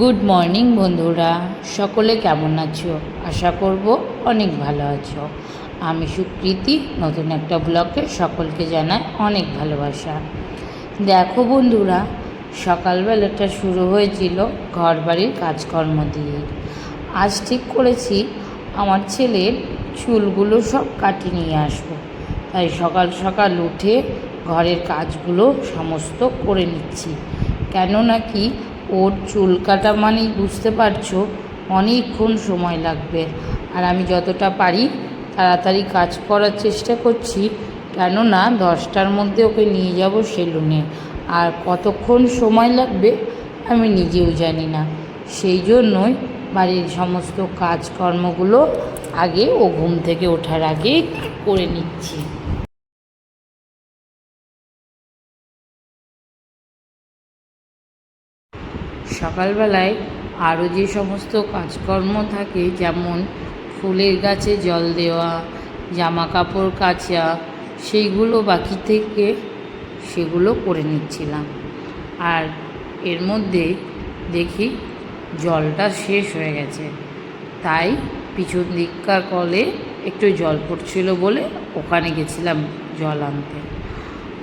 Good morning বন্ধুরা। সকলে কেমন আছো? আশা করব অনেক ভালো আছো। আমি সুকৃতি নতুন একটা ব্লগে সকলকে জানাই অনেক ভালোবাসা। দেখো বন্ধুরা, সকালবেলাটা শুরু হয়েছিল ঘর বাড়ির কাজকর্ম দিয়ে। আজ ঠিক করেছি আমার ছেলের চুলগুলো সব কাটিয়ে নিয়ে আসব। তাই সকাল সকাল উঠে ঘরের কাজগুলো সমস্ত করে নিচ্ছি। কেন নাকি ওর চুল কাটা মানেই বুঝতে পারছ অনেকক্ষণ সময় লাগবে। আর আমি যতটা পারি তাড়াতাড়ি কাজ করার চেষ্টা করছি, কেননা দশটার মধ্যে ওকে নিয়ে যাব সেলুনে। আর কতক্ষণ সময় লাগবে আমি নিজেও জানি না। সেই জন্যই বাড়ির সমস্ত কাজকর্মগুলো আগে ও ঘুম থেকে ওঠার আগে করে নিচ্ছি। সকালবেলায় আরও যে সমস্ত কাজকর্ম থাকে, যেমন ফুলের গাছে জল দেওয়া জামা কাপড় কাচা, সেইগুলো বাকি থেকে সেগুলো করে নিচ্ছিলাম। আর এর মধ্যে দেখি জলটা শেষ হয়ে গেছে। তাই পিছন দিককার কলে একটু জল পড়ছিল বলে ওখানে গেছিলাম জল আনতে।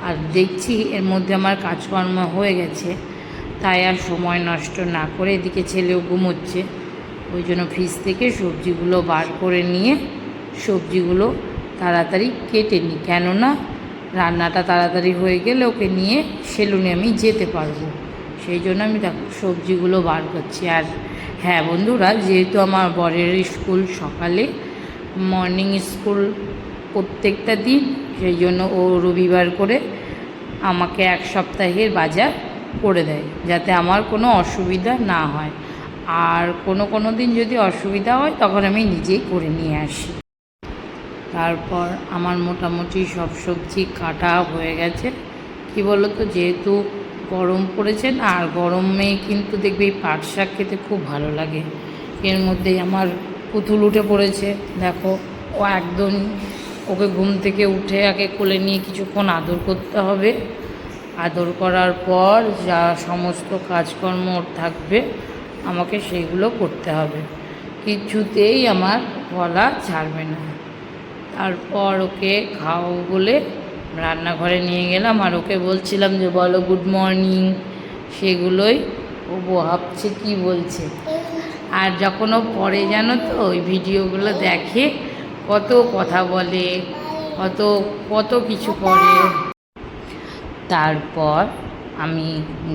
আর দেখছি এর মধ্যে আমার কাজকর্ম হয়ে গেছে। তাই আর সময় নষ্ট না করে এদিকে ছেলেও ঘুমোচ্ছে। ওই জন্য ফ্রিজ থেকে সবজিগুলো বার করে নিয়ে সবজিগুলো তাড়াতাড়ি কেটে নিই। কেননা রান্নাটা তাড়াতাড়ি হয়ে গেলে ওকে নিয়ে সেলুনে আমি যেতে পারব। সেই জন্য আমি সবজিগুলো বার করছি। আর হ্যাঁ বন্ধুরা, যেহেতু আমার বরের স্কুল সকালে মর্নিং স্কুল প্রত্যেকটা দিন, সেই জন্য ও রবিবার করে আমাকে এক সপ্তাহের বাজার করে দেয়, যাতে আমার কোনো অসুবিধা না হয়। আর কোনো কোনো দিন যদি অসুবিধা হয়, তখন আমি নিজেই করে নিয়ে আসি। তারপর আমার মোটামুটি সব সবজি কাটা হয়ে গেছে। কি বলো তো যেহেতু গরম পড়েছে না, আর গরমে কিন্তু দেখবে এই পাট শাক খেতে খুব ভালো লাগে। এর মধ্যেই আমার পুতুল উঠে পড়েছে। দেখো, ও একদম ওকে ঘুম থেকে উঠে আগে কোলে নিয়ে কিছুক্ষণ আদর করতে হবে। আদর করার পর যা সমস্ত কাজকর্ম থাকবে, আমাকে সেইগুলো করতে হবে। কিছুতেই আমার গলা ছাড়বে না। তারপর ওকে খাও বলে রান্নাঘরে নিয়ে গেলাম আর ওকে বলছিলাম যে, বলো গুড মর্নিং সেগুলোই ও ভাবছে কি বলছে। আর যখন ও পরে জানো তো, ওই ভিডিওগুলো দেখে কত কথা বলে, কত কত কিছু করে। তারপর আমি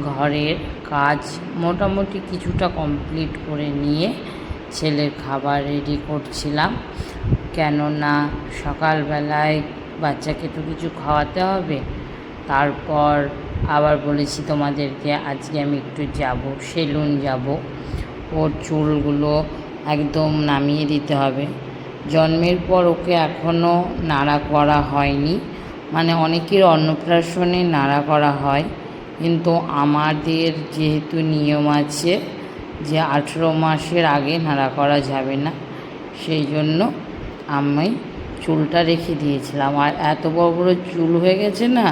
ঘরের কাজ মোটামুটি কিছুটা কমপ্লিট করে নিয়ে ছেলের খাবার রেডি করছিলাম। কেননা সকালবেলায় বাচ্চাকে তো কিছু খাওয়াতে হবে, তারপর আবার বলেছি তোমাদেরকে আজকে আমি একটু যাব, সেলুন যাব। ওর চুলগুলো একদম নামিয়ে দিতে হবে। জন্মের পর ওকে এখনও নাড়া করা হয়নি। মানে অনেকের অন্নপ্রাশনে নাড়া করা হয়, কিন্তু আমাদের যেহেতু নিয়ম আছে যে আঠেরো মাসের আগে নাড়া করা যাবে না, সেই জন্য আমি চুলটা রেখে দিয়েছিলাম। আর এত বড় বড় চুল হয়ে গেছে না,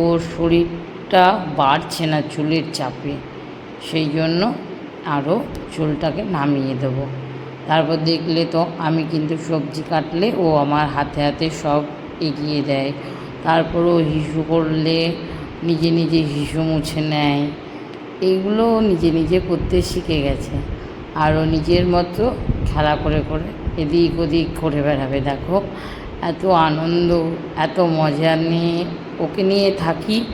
ওর শরীরটা বাড়ছে না চুলের চাপে, সেই জন্য আরও চুলটাকে নামিয়ে দেবো। তারপর দেখলে তো আমি কিন্তু সবজি কাটলে ও আমার হাতে হাতে সব এগিয়ে দেয়। তারপর ও হিসু করলে নিজে নিজে হিসু মুছে নেয়। এইগুলো নিজে নিজে করতে শিখে গেছে। আরও নিজের মতো খেলা করে করে এদিক ওদিক করে বেড়াবে। দেখো, এত আনন্দ, এত মজা নিয়ে ওকে নিয়ে থাকি।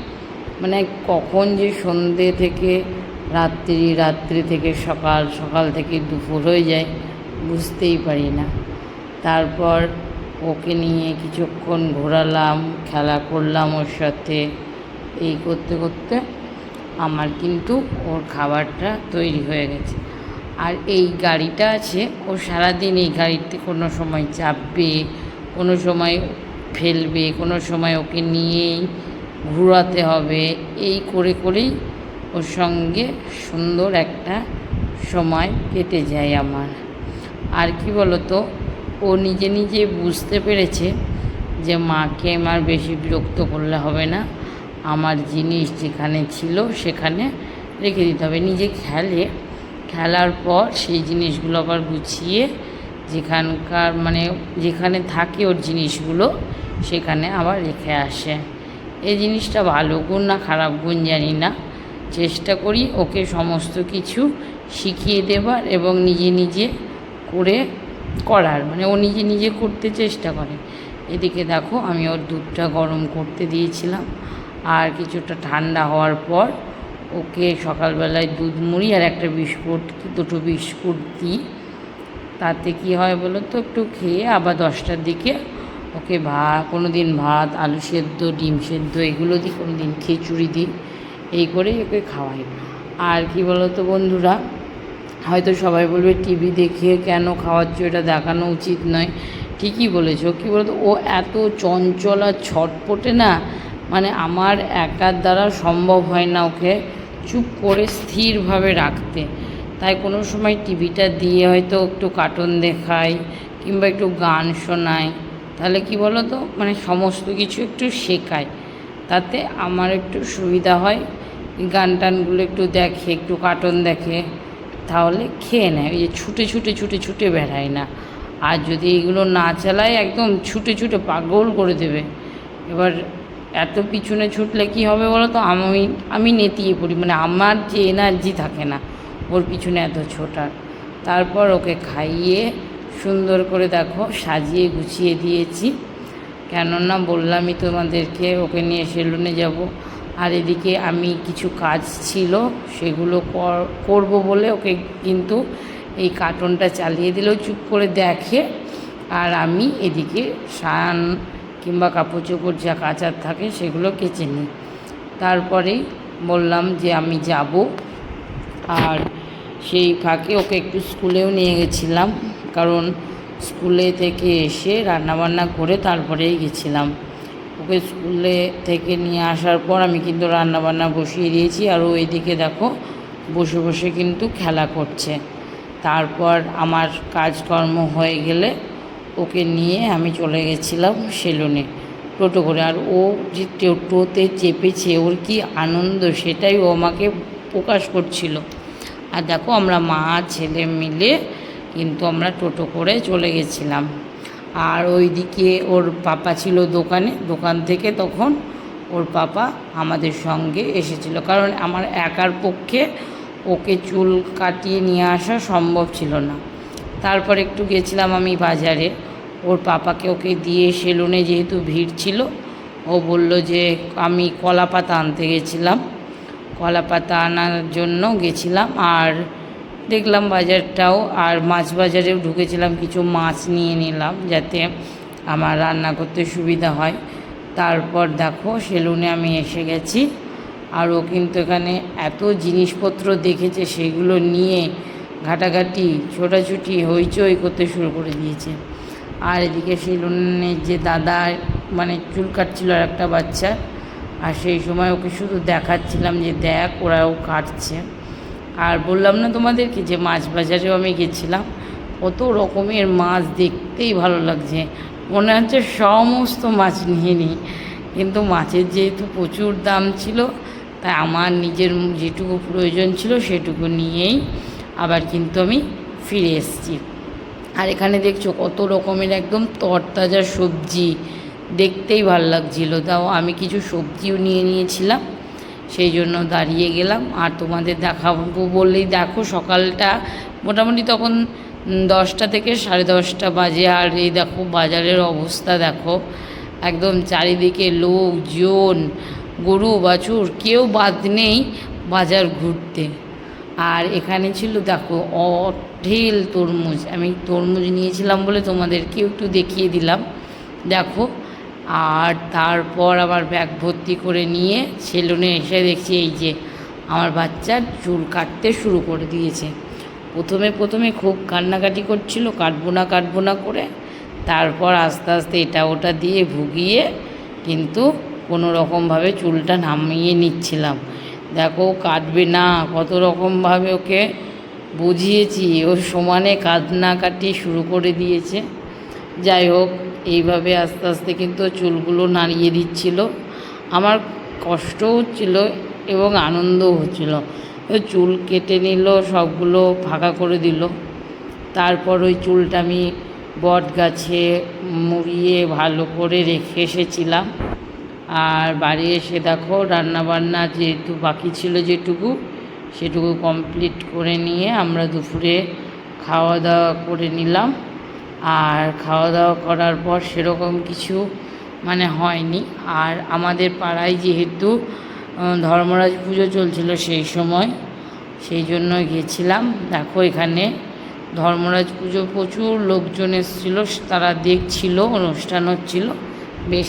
মানে কখন যে সন্ধে থেকে, রাত্রি রাত্রি থেকে, সকাল সকাল থেকে দুপুর হয়ে যায়, বুঝতেই পারি না। তারপর ওকে নিয়ে কিছুক্ষণ ঘোরালাম, খেলা করলাম ওর সাথে। এই করতে করতে আমার কিন্তু ওর খাবারটা তৈরি হয়ে গেছে। আর এই গাড়িটা আছে, ও সারাদিন এই গাড়িতে কোনো সময় চাপবে, কোনো সময় ফেলবে, কোনো সময় ওকে নিয়েই ঘোরাতে হবে। এই করে করেই ওর সঙ্গে সুন্দর একটা সময় কেটে যায় আমার। আর কি বলতো ও নিজে নিজে বুঝতে পেরেছে যে মাকে আমার বেশি বিরক্ত করলে হবে না। আমার জিনিস যেখানে ছিল সেখানে রেখে দিতে হবে। নিজে খেলে। খেলার পর সেই জিনিসগুলো আবার গুছিয়ে যেখানকার মানে যেখানে থাকে ওর জিনিসগুলো সেখানে আবার রেখে আসে। এই জিনিসটা ভালো গুণ না খারাপ গুণ জানি না। চেষ্টা করি ওকে সমস্ত কিছু শিখিয়ে দেবার এবং নিজে নিজে করে করার মানে ও নিজে নিজে করতে চেষ্টা করে। এদিকে দেখো, আমি ওর দুধটা গরম করতে দিয়েছিলাম। আর কিছুটা ঠান্ডা হওয়ার পর ওকে সকালবেলায় দুধ মুড়ি আর একটা বিস্কুট, দুটো বিস্কুট দিই। তাতে কি হয় বলো তো, একটু খেয়ে আবার দশটার দিকে ওকে ভাত কোনো দিন ভাত, আলু সেদ্ধ, ডিম সেদ্ধ, এগুলো দিই কোনো দিন খিচুড়ি দিই। এই করেই ওকে খাওয়াই। আর কি বলো তো বন্ধুরা হয়তো সবাই বলবে টিভি দেখে কেন খাওয়াচ্ছ, এটা দেখানো উচিত নয়। ঠিকই বলেছ। কী বলতো? ও এত চঞ্চল আর ছটপটে না মানে আমার একার দ্বারা সম্ভব হয় না ওকে চুপ করে স্থিরভাবে রাখতে। তাই কোনো সময় টিভিটা দিয়ে হয়তো একটু কার্টুন দেখাই কিংবা একটু গান শোনাই। তাহলে কি বলো তো মানে সমস্ত কিছু একটু শেখায়। তাতে আমার একটু সুবিধা হয়। গান টানগুলো একটু দেখে, একটু কার্টুন দেখে। তাহলে খেয়ে নেয়। ওই যে ছুটে ছুটে ছুটে ছুটে বেড়ায় না। আর যদি এগুলো না চালায়, একদম ছুটে ছুটে পাগল করে দেবে। এবার এত পিছনে ছুটলে কি হবে বলো তো আমি আমি নেতিয়ে পড়ি। মানে আমার যে এনার্জি থাকে না, ওর পিছনে এত ছোটার। তারপর ওকে খাইয়ে সুন্দর করে দেখো সাজিয়ে গুছিয়ে দিয়েছি। কেননা বললামই তোমাদেরকে, ওকে নিয়ে সেলুনে যাব। আর এদিকে আমি কিছু কাজ ছিল, সেগুলো কর- করব বলে ওকে কিন্তু এই কার্টনটা চালিয়ে দিলেও চুপ করে দেখে। আর আমি এদিকে সান কিংবা কাপড় চোপড় যা কাচার থাকে সেগুলো কেচে নিই। তারপরেই বললাম যে আমি যাব। আর সেই ফাঁকে ওকে একটু স্কুলেও নিয়ে গেছিলাম, কারণ স্কুলে থেকে এসে রান্নাবান্না করে তারপরেই গেছিলাম। ওকে স্কুলে থেকে নিয়ে আসার পর আমি কিন্তু রান্নাবান্না বসিয়ে দিয়েছি। আর ওই দিকে দেখো, বসে বসে কিন্তু খেলা করছে। তারপর আমার কাজকর্ম হয়ে গেলে ওকে নিয়ে আমি চলে গেছিলাম সেলুনে। টোটো করে। আর ও যে টোটোতে চেপেছে, ওর কি আনন্দ সেটাই ও আমাকে প্রকাশ করছিল। আর দেখো, আমরা মা, ছেলে মিলে কিন্তু আমরা টোটো করে চলে গেছিলাম। আর ওইদিকে ওর পাপা ছিল দোকানে, দোকান থেকে তখন ওর পাপা আমাদের সঙ্গে এসেছিল। কারণ আমার একার পক্ষে ওকে চুল কাটিয়ে নিয়ে আসা সম্ভব ছিল না। তারপর একটু গেছিলাম আমি বাজারে। ওর পাপাকে ওকে দিয়ে সেলুনে যেহেতু ভিড় ছিল, ও বলল যে আমি কলা পাতা আনতে গেছিলাম। কলা পাতা আনার জন্য গেছিলাম আর দেখলাম বাজারটাও আর মাছ বাজারেও ঢুকেছিলাম, কিছু মাছ নিয়ে নিলাম যাতে আমার রান্না করতে সুবিধা হয়। তারপর দেখো সেলুনে আমি এসে গেছি আর ও কিন্তু এখানে এত জিনিসপত্র দেখেছে সেগুলো নিয়ে ঘাটাঘাটি, ছোটাছুটি, হইচই করতে শুরু করে দিয়েছে। আর এদিকে সেলুনের যে দাদা মানে চুল কাটছিল আর একটা বাচ্চা, আর সেই সময় ওকে শুধু দেখাচ্ছিলাম যে দেখ ওরাও কাটছে। আর বললাম না তোমাদেরকে যে মাছ বাজারেও আমি গেছিলাম? কত রকমের মাছ দেখতেই ভালো লাগছে। মনে হচ্ছে সমস্ত মাছ নিয়ে নিই। কিন্তু মাছের যেহেতু প্রচুর দাম ছিল, তাই আমার নিজের যেটুকু প্রয়োজন ছিল সেটুকু নিয়েই আবার কিন্তু আমি ফিরে এসেছি। আর এখানে দেখছ কত রকমের একদম তরতাজা সবজি। দেখতেই ভালো লাগছিল। তাও আমি কিছু সবজিও নিয়ে নিয়েছিলাম। সেই জন্য দাঁড়িয়ে গেলাম। আর তোমাদের দেখাবো বললেই দেখো সকালটা মোটামুটি তখন দশটা থেকে সাড়ে দশটা বাজে। আর এই দেখো বাজারের অবস্থা দেখো। একদম চারিদিকে লোকজন, গরু, বাছুর, কেউ বাদ নেই বাজার ঘুরতে। আর এখানে ছিল দেখো অঢেল তরমুজ। আমি তরমুজ নিয়েছিলাম বলে তোমাদেরকেও একটু দেখিয়ে দিলাম। দেখো আর তারপর আবার ব্যাগ ভর্তি করে নিয়ে সেলুনে এসে দেখছি এই যে আমার বাচ্চার চুল কাটতে শুরু করে দিয়েছে। প্রথমে প্রথমে খুব কান্নাকাটি করছিল, কাটবো না কাটবো না করে। তারপর আস্তে আস্তে এটা ওটা দিয়ে ভুগিয়ে কিন্তু কোনো রকমভাবে চুলটা নামিয়ে নিচ্ছিলাম। দেখো কাটবে না, কত রকমভাবে ওকে বুঝিয়েছি, ও সমানে কান্নাকাটি শুরু করে দিয়েছে। যাই হোক, এইভাবে আস্তে আস্তে কিন্তু চুলগুলো নাড়িয়ে দিচ্ছিল। আমার কষ্টও হচ্ছিল এবং আনন্দও হচ্ছিল। চুল কেটে নিল, সবগুলো ফাঁকা করে দিল। তারপর ওই চুলটা আমি বট গাছে মুড়িয়ে ভালো করে রেখে এসেছিলাম। আর বাড়ি এসে দেখো, রান্নাবান্না যেহেতু বাকি ছিল যেটুকু, সেটুকু কমপ্লিট করে নিয়ে আমরা দুপুরে খাওয়া দাওয়া করে নিলাম। আর খাওয়া দাওয়া করার পর সেরকম কিছু মানে হয়নি। আর আমাদের পাড়ায় যেহেতু ধর্মরাজ পুজো চলছিল সেই সময়, সেই জন্য গিয়েছিলাম দেখো এখানে ধর্মরাজ পুজো প্রচুর লোকজন এসেছিল, তারা দেখছিল, অনুষ্ঠান হচ্ছিল, বেশ